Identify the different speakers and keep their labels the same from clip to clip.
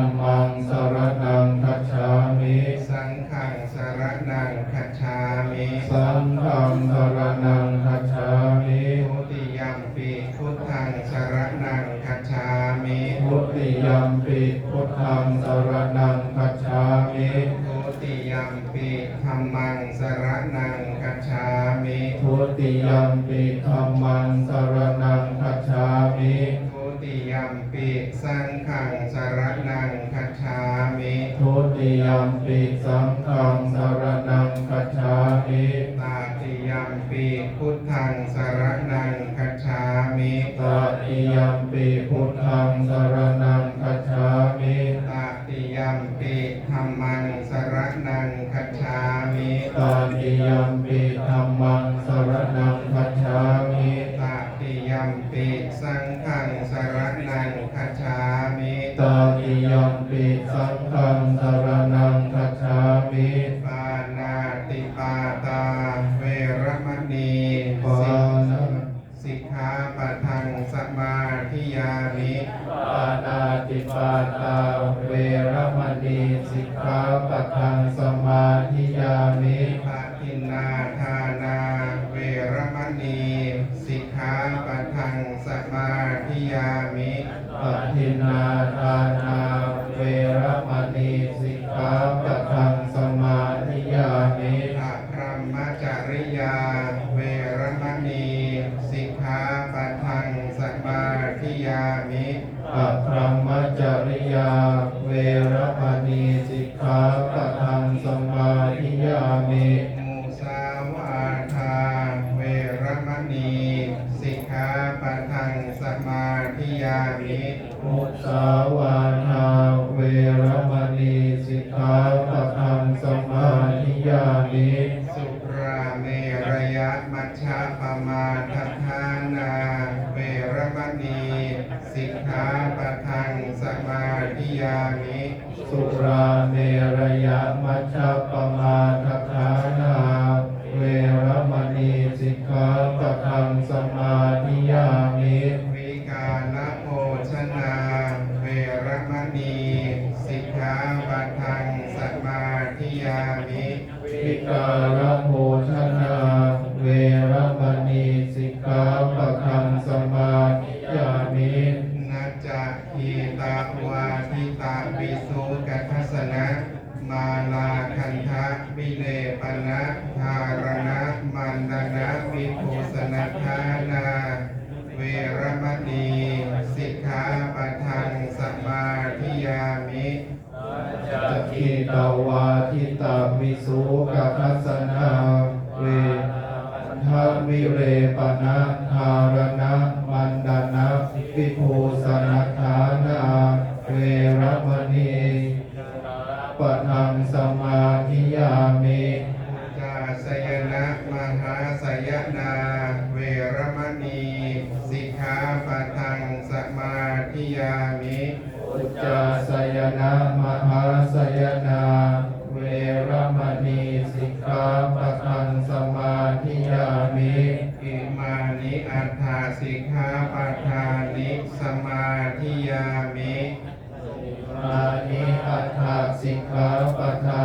Speaker 1: รมั
Speaker 2: งสา
Speaker 1: รนังคัจฉามิ
Speaker 2: สัง
Speaker 1: ฆังสารนังคัจฉามิ
Speaker 2: สังฆังสารนังคัจฉามิ
Speaker 1: ทุติยมปิพุทธังสารนังคัจฉามิ
Speaker 2: ทุติยมปิพุทธังสารนังคัจฉามิ
Speaker 1: ทุติยมปิธรรมั
Speaker 2: งสารนังคัจฉามิ
Speaker 1: ทุติยม ขังสารนังคัจฉามิ
Speaker 2: ทุติยมปิสังฆังสารนังคัจฉามิ
Speaker 1: ตาติยม
Speaker 2: ปิพุทธั
Speaker 1: งสา
Speaker 2: รนัง
Speaker 1: คัจฉามิตติยม
Speaker 2: ปิพุทธั
Speaker 1: งสา
Speaker 2: รนังา
Speaker 1: ริยา ปมาทัฏฐานาเวรมณีสิกขาปะทังสมาธิยามิ
Speaker 2: สุราเมรยมัชฌปมาทฐานา ขาปทา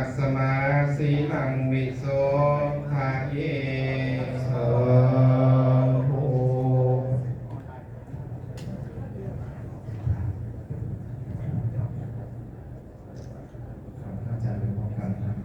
Speaker 1: ตัสมาสีลังวิโสทาเย
Speaker 2: สาธุ
Speaker 3: อาจารย์เป็นพร้อมกันครับ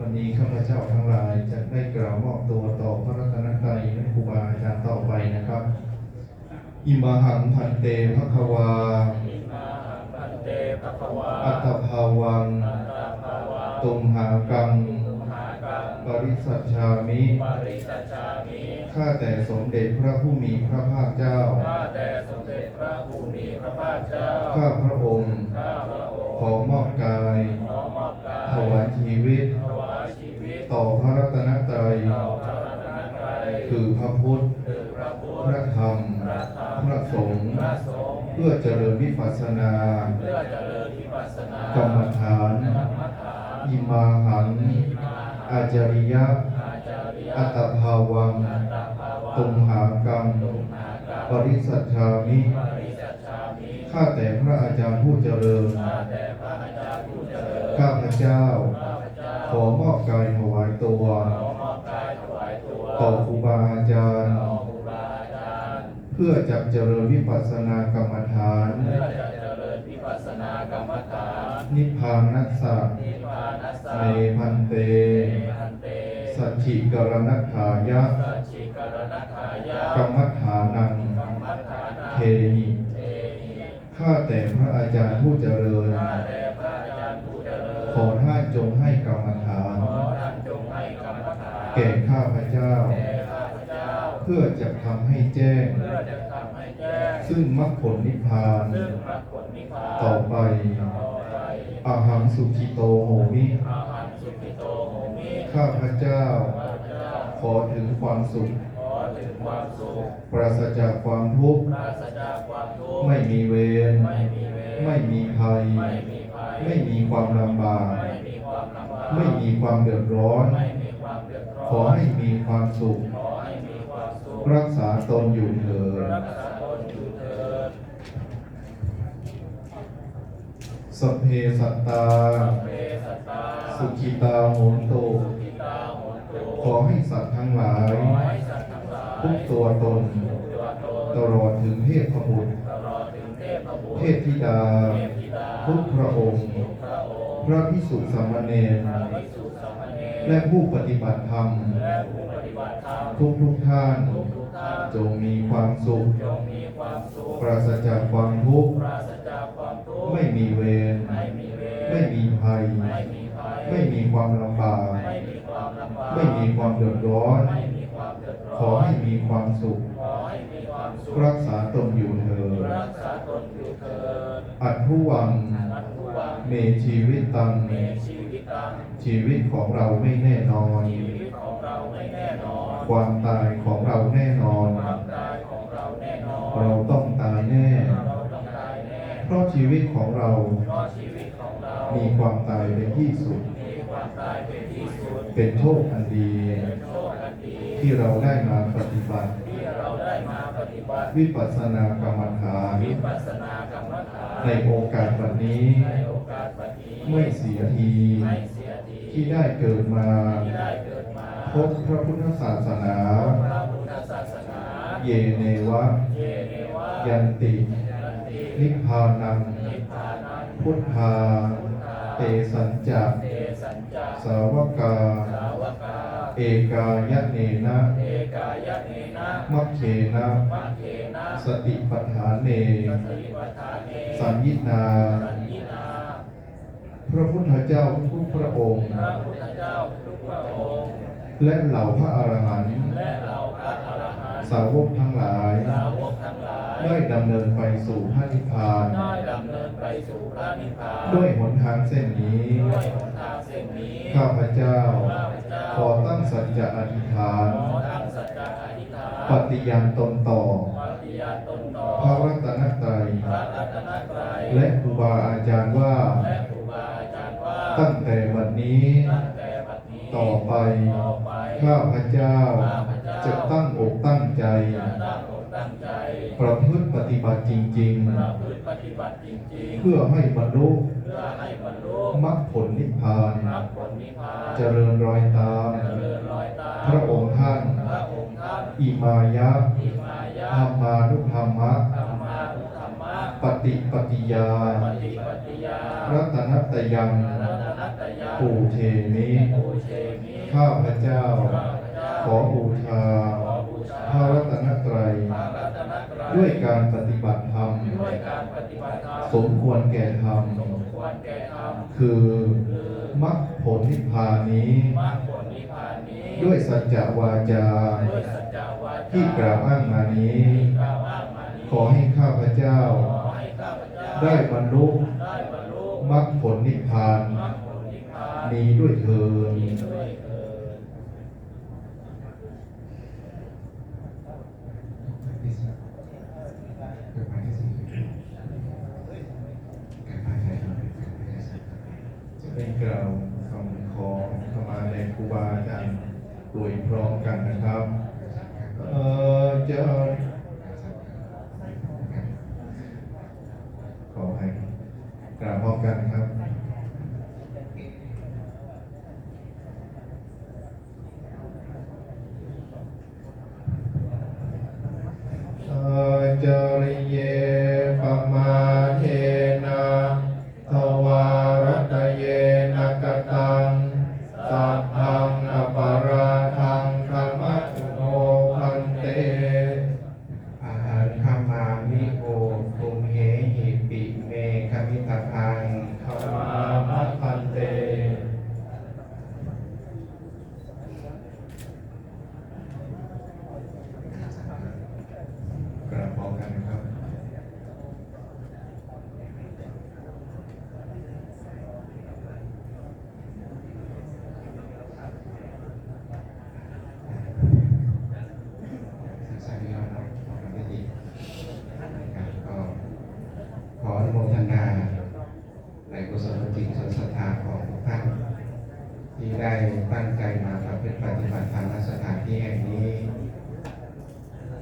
Speaker 3: วันนี้ข้าพเจ้าทั้งหลายจะได้กล่าวม อบตัวต่อพระรัตนตรัยและครูบาอาจารย์ต่อไปนะครับ อิมหังพันเตภควา
Speaker 2: ปันเตภควา
Speaker 3: อัตภาวัง
Speaker 2: ภาวะ
Speaker 3: ตุมหากัง
Speaker 2: หากัง
Speaker 3: ปริสัชชามิ
Speaker 2: ปริสัชชามิ
Speaker 3: ข้าแต่สมเด็จพระผู้มีพระภาคเจ้า
Speaker 2: ข้าแต่สมเด็จพ
Speaker 4: พระผู้มีพระภาคเจ้า
Speaker 2: ข้าพระองค์
Speaker 4: ข้าพระองค์
Speaker 2: ขอมอบกาย
Speaker 4: ขอมอบกาย
Speaker 2: ถวายชีวิต
Speaker 4: ถวายชีวิ ต
Speaker 2: ต่อพระรัตนตรัย
Speaker 4: ต่อพระรัตนตรัย
Speaker 2: คือพระพุทธ
Speaker 4: คือพระพุท
Speaker 2: พ
Speaker 4: ธ
Speaker 2: ระธรรม
Speaker 4: พระธรรม
Speaker 2: พระสงฆ์
Speaker 4: พระสงฆ์
Speaker 2: เพื่อเจริญวิปัสสนา
Speaker 4: เพื่อเจริญวิปัสสนาก
Speaker 2: รรมฐาน
Speaker 4: กรรมฐาน
Speaker 2: อิมาหัง อาจาริยะ
Speaker 4: อาจาริย
Speaker 2: อัตภาวัง
Speaker 4: อัตตภาวะ
Speaker 2: ตุมหากัง
Speaker 4: ตุมหากรรม
Speaker 2: ปริสัทธามิ
Speaker 4: ปริสัชชามิ
Speaker 2: ข้าแต่พระอาจารย์ผู้เจริญ
Speaker 4: ข้าแต่พระอาจารย์ผู้เจริญ
Speaker 2: ข้าพระเจ้า
Speaker 4: ข้าพเจ้า
Speaker 2: ขอมอบกายถวาย ตัว
Speaker 4: ขอมอบกายถวายตัว
Speaker 2: ต่อครูบาอาจารย์
Speaker 4: ต่อครูบาอาจารย์
Speaker 2: เพื่อจักเจริญวิปัสสนากรรมฐาน
Speaker 4: เพื่อจะเจริญวิปัสสนากรรมฐาน
Speaker 2: นิพพานัสสะ
Speaker 4: นิพพานัสสะ
Speaker 2: เมพันเต
Speaker 4: เมหันเต
Speaker 2: สัจฉิกรณขายะ
Speaker 4: สัจฉิกรณขายะ
Speaker 2: กรรมฐานัง
Speaker 4: กรรมฐานา
Speaker 2: เทหิ
Speaker 4: เทหิ
Speaker 2: ข้าแต่พระอาจารย์ผู้เจริญ
Speaker 4: ข้าแต่พระอาจารย์ผู้เจริญ
Speaker 2: ขอท่านจงให้กรรมฐาน
Speaker 4: ขอท่านจงให้กรรมฐาน
Speaker 2: แก่ข้าพระเจ้า
Speaker 4: แก่ข้าพเจ้า
Speaker 2: เพื่อจะทำให้ แจ้ง
Speaker 4: เพื่อจะทำให้แจ้ง
Speaker 2: ซึ่งมรรคผลนิพพาน
Speaker 4: ซึ่งพระผลนิพพาน
Speaker 2: ต่อไป
Speaker 4: ต่อไป
Speaker 2: อาหังสุขิโตโหมิ
Speaker 4: อาหังสุขิโตโหมิ
Speaker 2: ข้าพระเจ้า
Speaker 4: ข้าพเจ้า
Speaker 2: ขอถึงความสุข
Speaker 4: ขอถึงความสุข
Speaker 2: ปราศจากความทุกข์
Speaker 4: ปราศจากความทุกข์
Speaker 2: ไม่มีเวร
Speaker 4: ไม่มีเวร
Speaker 2: ไม่มีภัย
Speaker 4: ไม่มีภัย
Speaker 2: ไม่มีความลำบาก
Speaker 4: ไม่มีความลำบาก
Speaker 2: ไม่มีความเดือดร้อน
Speaker 4: ไม่มีความเดือดร้อนขอให้มีความสุข
Speaker 2: รักษาตนอยู่เถิด
Speaker 4: รักษาตนอยู่เถิด
Speaker 2: สพเพสัตตา
Speaker 4: สัพเพสัตตา
Speaker 2: สุขิตาโหนตุ
Speaker 4: สุขิตาโหนตุ
Speaker 2: ขอให้สัตว์ทั้งหลาย
Speaker 4: ขอให้สัตว์ทั้งหลาย
Speaker 2: ทุกตัวตน
Speaker 4: ตัวตน
Speaker 2: ตลอดถึงเทพบุตร
Speaker 4: ตลอดถึงเทพบุตร
Speaker 2: เทพธิดา
Speaker 4: เทพธิดา
Speaker 2: ทุกพระองค์
Speaker 4: ทุกพระองค์
Speaker 2: พระพิสุสามเณร
Speaker 4: พระภิกษุสามเณร
Speaker 2: และผู้ปฏิบัติธรรม
Speaker 4: และผู้ปฏิบั ติธรรม
Speaker 2: ทุกทุกๆท่าน
Speaker 4: ทุกทุกท่าน
Speaker 2: จงมีความสุข
Speaker 4: จงมีความสุข
Speaker 2: ปราศจากความทุกข์
Speaker 4: ปราศจากความทุกข์
Speaker 2: ไม่มีเวร
Speaker 4: ไม่มีเวร
Speaker 2: ไม่มีภัย
Speaker 4: ไม่มีภัย
Speaker 2: ไม่มีความลำบาก
Speaker 4: ไม่มีความลำบาก
Speaker 2: ไม่มีความเดือดร้อน
Speaker 4: ไม่มีความเดือดร้อน
Speaker 2: ขอให้มีความสุข
Speaker 4: ขอให้มีความสุข
Speaker 2: รักษาตนอยู่เถิด
Speaker 4: รักษาตนอยู่เถิด
Speaker 2: อัตถุวัง
Speaker 4: นัทธุวัง
Speaker 2: เมชีวิตตัง
Speaker 4: เมชีวิตัง
Speaker 2: ชีวิตของเราไม่แน่นอน
Speaker 4: ชีวิตของเรา ไม่แน่นอน
Speaker 2: ความตายของเราแน่นอน
Speaker 4: ความตายของเราแน่นอน
Speaker 2: เราต้องตายแน่
Speaker 4: เราต้องตายแน่
Speaker 2: เพราะชีวิตของเรา
Speaker 4: เพราะชีวิตของเรา
Speaker 2: มีความตายเป็นที่สุด
Speaker 4: มีความตายเป็นที่สุด
Speaker 2: เป็นโชคอันดี
Speaker 4: เป็นโชคอันดี
Speaker 2: ที่เราได้มาปฏิบัติ
Speaker 4: ที่เราได้มาปฏิบัติ
Speaker 2: วิปัสสนากรรมฐาน
Speaker 4: วิปัสสนากรรมฐาน
Speaker 2: ในโอกาสวันนี้
Speaker 4: ในโอกาสวันนี้
Speaker 2: ไม่เสียที
Speaker 4: ไม่เสียที
Speaker 2: ที่ได้เกิดมา
Speaker 4: ที่ได้เกิดมา
Speaker 2: พบพระพุทธศาสนา
Speaker 4: พระพุทธศาสนา
Speaker 2: เยเนวะ
Speaker 4: เยเนวะ
Speaker 2: ยันติ
Speaker 4: ยันติ
Speaker 2: นิพพานัง
Speaker 4: นิพพานัง
Speaker 2: พุทธา เตสัญจะ
Speaker 4: เตสัญจา
Speaker 2: สาวกา
Speaker 4: สาวกา
Speaker 2: เอกายะเนนะ
Speaker 4: เอกายะเนนะ
Speaker 2: มัคเขนะ
Speaker 4: มัคเขนะ
Speaker 2: สติปัฏฐานเน
Speaker 4: สติปัฏฐานเน
Speaker 2: สัญญินา
Speaker 4: สัญญินา
Speaker 2: พระพุทธเจ้าทุกพระองค์
Speaker 4: พระพุทธเจ้าทุกพระองค์
Speaker 2: และเหล่าพระอรหันต์
Speaker 4: และเหล่าพระอรหันต์
Speaker 2: สาวกทั้งหลาย
Speaker 4: สาวกทั้งหลาย
Speaker 2: ได้ดำเนินไปสู่พระนิพพาน
Speaker 4: ได้ดำเนินไปสู่พระนิพพาน
Speaker 2: ด้วยหนทางเส้นนี้
Speaker 4: ด้วยหนทางเส้นนี้
Speaker 2: ข้าพเจ้า
Speaker 4: ข้าพเจ้า
Speaker 2: ขอตั้งสัจจะอธิษฐาน
Speaker 4: ขอตั้งสัจจะอธิษฐาน
Speaker 2: ปฏิญาณตนต่อ
Speaker 4: ปฏิญาณตนต่อ
Speaker 2: พระรัตนตรัย
Speaker 4: พระรัตนตรัย
Speaker 2: และครูบาอาจารย์ว่า
Speaker 4: และครูบาอาจารย์ว่า
Speaker 2: ตั้งแต่วันนี้
Speaker 4: ตั้งแต่บัดนี้
Speaker 2: ต่อไป
Speaker 4: ต่อไป
Speaker 2: ข้าพเจ้า
Speaker 4: ข้าพเจ้า
Speaker 2: จะตั้งอกตั้งใจ
Speaker 4: จะตั้งอกตั้งใจ
Speaker 2: ประพฤติปฏิบัติจริง
Speaker 4: ประพฤติปฏิบัติจริง
Speaker 2: ๆ
Speaker 4: ๆ
Speaker 2: เพื่อให้บรรลุ
Speaker 4: เพื่อให้บรรลุ
Speaker 2: มรรคผลนิพพาน
Speaker 4: มรรคผลนิพพาน
Speaker 2: เจริญรอยตาม
Speaker 4: เจริญรอยตาม
Speaker 2: พระองค์ท่าน
Speaker 4: พระองค์ท่าน
Speaker 2: อิมายะ
Speaker 4: อิมายะ
Speaker 2: ธรรมานุธรรมะ
Speaker 4: ธรรมานุธรรมะ
Speaker 2: ปฏิปฏิยา
Speaker 4: ปฏิปฏิยา
Speaker 2: รัตนัตยัง
Speaker 4: รัตนัตยา
Speaker 2: ปูเทมิ
Speaker 4: ปูเชมิ
Speaker 2: ข้าพเจ้า
Speaker 4: ข้าพเจ้า
Speaker 2: ขอบูชา
Speaker 4: ขอบูชา
Speaker 2: พระรัตนตรัย
Speaker 4: พระรัตนตรัย
Speaker 2: ด้วยการปฏิบัติธรรม
Speaker 4: ด้วยการปฏิบัติธรรม
Speaker 2: สมควรแก่ธรรม
Speaker 4: สมควรแก่ธรรม
Speaker 2: คือมรรคผลนิพพานนี้
Speaker 4: มรรคผลนิพพานนี้
Speaker 2: ด้วยสัจจวาจา
Speaker 4: ด้วยสัจจวาจา
Speaker 2: ที่กล่าวอ้างมานี้
Speaker 4: ที่กล่าวอ้างมานี้
Speaker 2: ขอให้ข้าพเจ้า ได้บรรลุมรรคผลนิพพานนี้ด้วยเถิด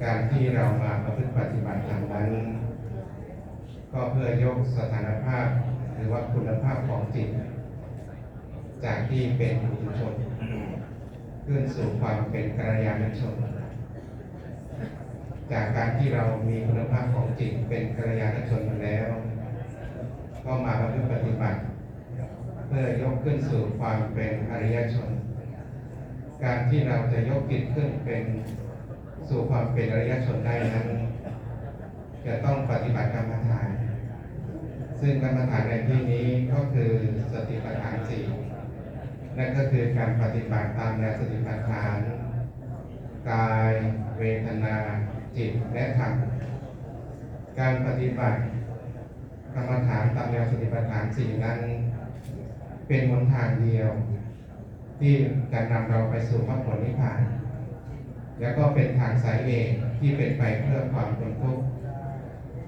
Speaker 2: การที่เรามา
Speaker 1: ป
Speaker 2: ระ
Speaker 1: พฤติปฏิบัติธรรมนั้น ก็เพื่อยกสถานภาพหรือว่าคุณภาพของจิต จากที่เป็นปุถุชนขึ้นสู่ความเป็นกัลยาณชน จากการที่เรามีคุณภาพของจิตเป็นกัลยาณชนมาแล้ว ก็มาประพฤติปฏิบัติ เพื่อยกขึ้นสู่ความเป็นอริยชน การที่เราจะยกจิตขึ้นเป็น สู่ความเป็นอริยชนได้นั้น จะต้องปฏิบัติกรรมฐาน ซึ่งกรรมฐานในที่นี้ก็คือสติปัฏฐานสี่นั่นก็คือการปฏิบัติตามแนวสติปัฏฐาน กายเวทนาจิตและธรรมการปฏิบัติกรรมฐานตามแนวสติปัฏฐานสี่นั้น เป็นหนทางเดียว ที่จะนำเราไปสู่มรรคผลนิพพาน แล้วก็เป็นทางสายเอกที่เป็นไปเพื่อความพ้นทุกข์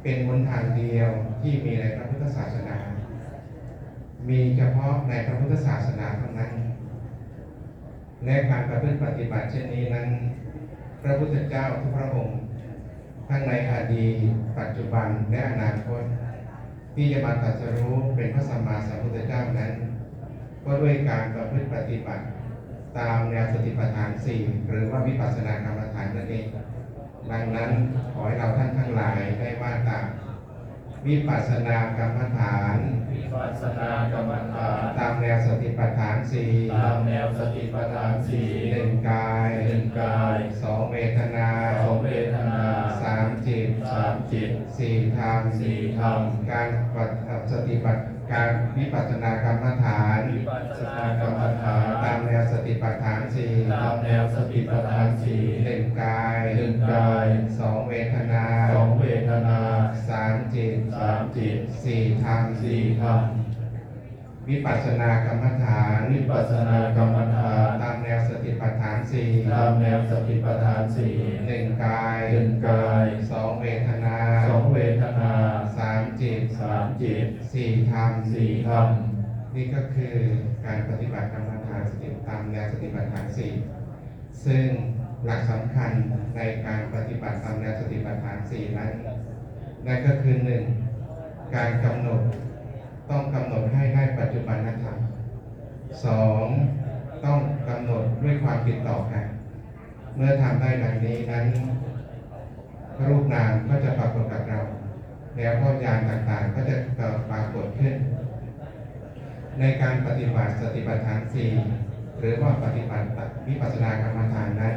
Speaker 1: เป็นหนทางเดียวที่มีในพระพุทธศาสนา มีเฉพาะในพระพุทธศาสนาเท่านั้น และการประพฤติปฏิบัติเช่นนี้นั้น พระพุทธเจ้าทุกพระองค์ทั้งในอดีตปัจจุบันและอนาคต ที่จะมาตรัสรู้เป็นพระสัมมาสัมพุทธเจ้านั้น ก็ด้วยการประพฤติปฏิบัติ ตามแนวสติปัฏฐานสี่หรือว่าวิปัสสนากรรมฐานนั่นเองดังนั้นขอให้เราท่านทั้งหลายได้ว่าตามวิปัสสนากรรมฐาน
Speaker 4: วิปัสสนากรรมฐาน
Speaker 1: ตามแนวสติปัฏฐานสี่
Speaker 4: ตามแนวสติปัฏฐานสี่
Speaker 1: หนึ่งกาย
Speaker 4: หนึ่งกาย
Speaker 1: สองเวทนา
Speaker 4: สองเวทนา
Speaker 1: สามจิต
Speaker 4: สามจิต
Speaker 1: สี่ธรรม
Speaker 4: สี่ธรรม
Speaker 1: การปฏิสติปัฏ การวิปัสสนากรรมฐาน
Speaker 4: วิปัสสนากรรมฐาน
Speaker 1: ตามแนวสติปัฏฐานสี่
Speaker 4: ตามแนวสติปัฏฐานสี่
Speaker 1: หนึ่งกาย
Speaker 4: หนึ่งกาย
Speaker 1: สองเวทนา
Speaker 4: สองเวทนา
Speaker 1: สามจิต
Speaker 4: สามจิต
Speaker 1: สี่ธรรม
Speaker 4: สี่ธรรม
Speaker 1: วิปัสสนากรรมฐาน
Speaker 4: วิปัสสนากรรมฐาน
Speaker 1: ตามแนวสติปัฏฐานสี่
Speaker 4: ตามแนวสติปัฏฐานสี่
Speaker 1: หนึ่งกาย
Speaker 4: หนึ่งกาย
Speaker 1: สอง จิต
Speaker 4: สี่
Speaker 1: ธรรม
Speaker 4: สี่ธรรม
Speaker 1: นี่ก็คือการปฏิบัติกรรมฐานสติตามแนวสติปัฏฐานสี่ซึ่งหลักสำคัญในการปฏิบัติตามแนวสติปัฏฐานสี่นั้นนั่นก็คือหนึ่งการกำหนดต้องกำหนดให้ได้ปัจจุบันธรรมสองต้องกำหนดด้วยความติดต่อกันเมื่อทำได้ดังนี้นั้นรูปนามก็จะปรากฏกับเรา แล้วก็ยานต่างๆ ก็จะปรากฏขึ้น ในการปฏิบัติสติปัฏฐานสี่หรือว่าปฏิบัติวิปัสสนากรรมฐานนั้น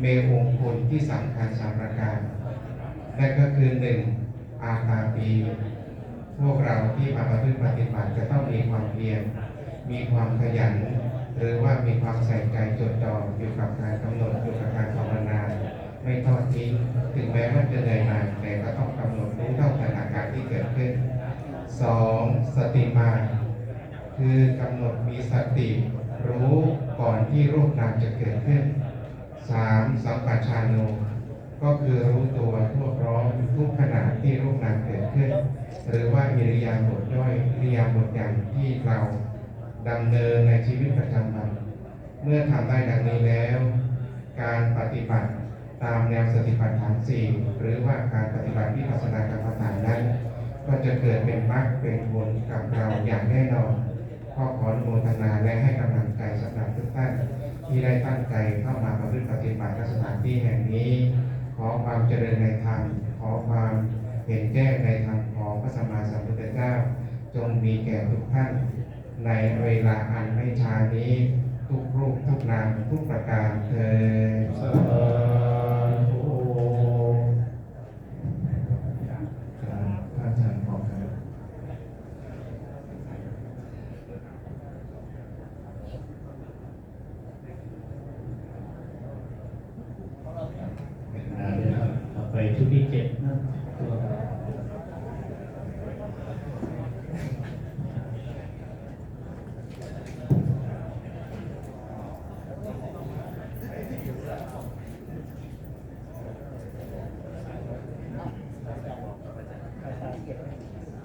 Speaker 1: เมองค์คุณที่สำคัญสามประการนั่นก็คือหนึ่งอาตาปี พวกเราที่มาประพฤติปฏิบัติจะต้องมีความเพียรมีความขยัน หรือว่ามีความใส่ใจจดจ่ออยู่กับการกำหนดอยู่กับการภาวนา ไม่ทอดทิ้งถึงแม้ว่าจะเหนื่อย เกิดขึ้นสองสติมา คือกำหนดมีสติรู้ก่อนที่รูปนามจะเกิดขึ้นสามสัมปชานโนก็คือรู้ตัวทั่วพร้อมทุกขณะที่รูปนามเกิดขึ้น หรือว่าอิริยาบถย่อยอิริยาบถอย่างที่เราดำเนินในชีวิตประจำวัน เมื่อทำได้ดังนี้แล้ว การปฏิบัติตามแนวสติปัฏฐานสี่หรือว่าการปฏิบัติวิปัสสนากรรมฐาน ก็จะเกิดเป็นมรรคเป็นผลกับเราอย่างแน่นอนขอขออนุโมทนาและให้กำลังใจสำหรับทุกท่านที่ได้ตั้งใจเข้ามาประพฤติปฏิบัติณสถานที่แห่งนี้ ขอความเจริญในธรรมขอความเห็นแจ้งในธรรมของพระสัมมาสัมพุทธเจ้า จงมีแก่ทุกท่าน ในเวลาอันไม่ช้านี้ ทุกรูปทุกนามทุกประการเธอ